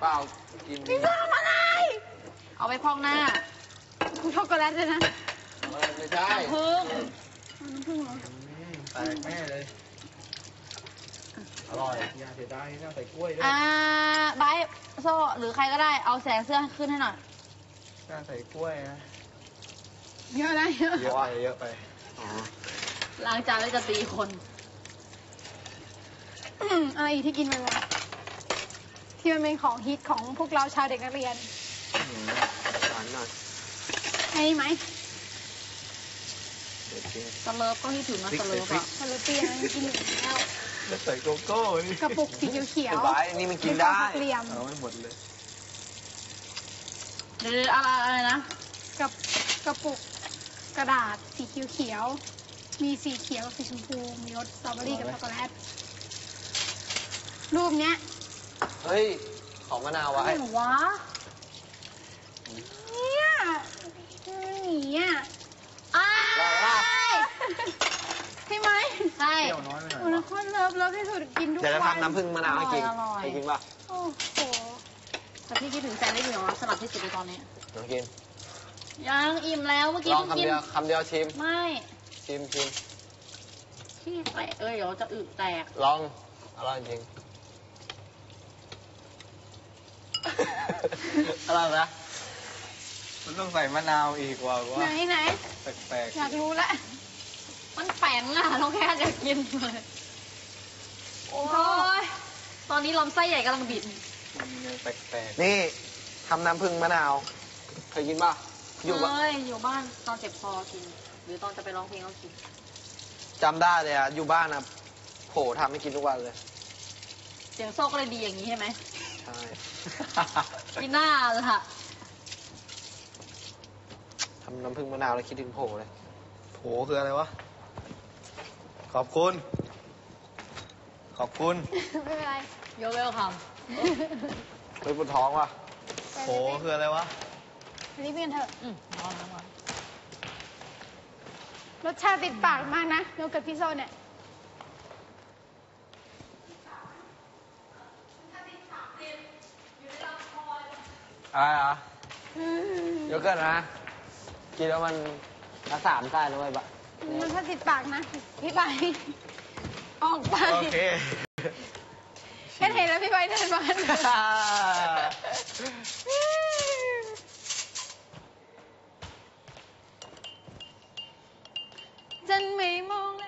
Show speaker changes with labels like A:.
A: เปล่ากิน
B: พี่ทำอะไร
C: เอาไปพอกหน้า
B: ช็อกโกแลตเลยนะ
A: ไม่ใช่
C: พึ่ง
B: น้ำผึ้งเหรอ
A: แตกแม่เลย อร่อยยาเสียดายน่าใส่กล้วยด้วย
C: อ่าไบร์ทโซ่หรือใครก็ได้เอาแสงเสื้อขึ้นให้หน่อย
A: น่าใส่กล้วยนะ
B: เยอะนะเยอะ
A: เยอะไปเยอะไป
C: ล้างจานแล้วจะตีคน
B: อืมอะไรอีกที่กินไปวะ ที่มันเป็นของฮิตของพวกเราชาวเด็กนักเรียน
A: หวานหน่อย
B: ไอ้นี่ไหม
A: เดี๋ยวกิน
C: สเลิฟก็ที่ถึงนะสเลิฟอะ
B: คาราเตียนกินอยู่แล้ว
A: แล้วใส่โกโก้นี่
B: กระปุกสีเขียว
A: ไอ้
B: ๆ
A: ไว้นี่มันกินได้
B: เป็นกล่องสี่เหลี่ยม
A: เอาไม่หมดเลย
C: เดี๋ยวๆอะไรอะไรนะ
B: กับกระปุกกระดาษสีเขียวๆมีสีเขียวสีชมพูมีรสสตรอเบอรี่กับช็อกโกแลตรูปเนี้ย
A: เฮ้ย ของมะนาวไว้
C: อะไรวะ
B: เนี่ยเนี่ย
C: อ้า
A: อะไรวะ
B: ใช่ไหม
C: ใช่
A: เปรี้ยวน้อยไปหน่อย
B: โอ้แล้วคนเลิฟเลิฟที่สุดกินทุก
A: เดี๋ยวจะ
B: วัน
A: ทำน้ำผึ้งมะนาวให้กิน
C: อร่อยอร่อย
A: เคยกินป่ะ
B: โอ้โห
C: แต่พี่คิดถึงแซนได้ดีเหรอสลัดที่สุดในตอนนี้
A: ลองกิน
C: ยังอิ่มแล้วเมื่อกี้
A: ลอง
C: เพิ่ง
A: คำ
C: กิน
A: เดียวคำเดียวชิม
C: ไม่
A: ชิมชิม
C: ที่แตกเอ้ยเดี๋ยวจะอึแตก
A: ลอง อร่อยจริง อร่อยไหมมันต้องใส่มะนาวอีกว่า
B: ไหนไหน
A: แปลก
B: อยากรู้ละ
C: มันแป้งอะน้องแค่จะกินเลยโอ้ยตอนนี้ลำไส้ใหญ่กำลังบิด
A: แปลกๆนี่ทำน้ำผึ้งมะนาว เคยกินป่ะอยู่ปะ
C: เอ้ยอยู่บ้านตอนเจ็บคอกิน หรือตอนจะไปร้องเพลงก็กิน
A: จำได้เลยอะอยู่บ้านอะโผทำให้กินทุกวันเลย
C: เสียงโซ่ก็เลยดีอย่างนี้ใช่ไหม
A: ใช่
C: กินหน้าเลยค่ะ
A: ทำน้ำผึ้งมะนาวแล้วคิดถึงโผเลย โผคืออะไรวะ ขอบคุณ ขอบคุณ
B: ไม่เป็นไร
C: โยเวลค
A: เฮ้ยปวดท้องว่ะ
B: ไป
A: โผคืออะไรวะ
B: รีบเรียนเถอะำ
C: อืมร้อนร้อน
B: รสชาติติดปากมากนะโยเกิร์ตพิซซ่าเนี่ย
A: อะไรเห
B: รอ
A: โยเกิร์ตนะ กินแล้วมันละสามได้เว้ยบะ
B: มันถ้าติดปากนะพี่ใบออกไป
A: โอเค
B: แค่เห็นแล้วพี่ใบเดินมา
C: ฉันไม่มองเลย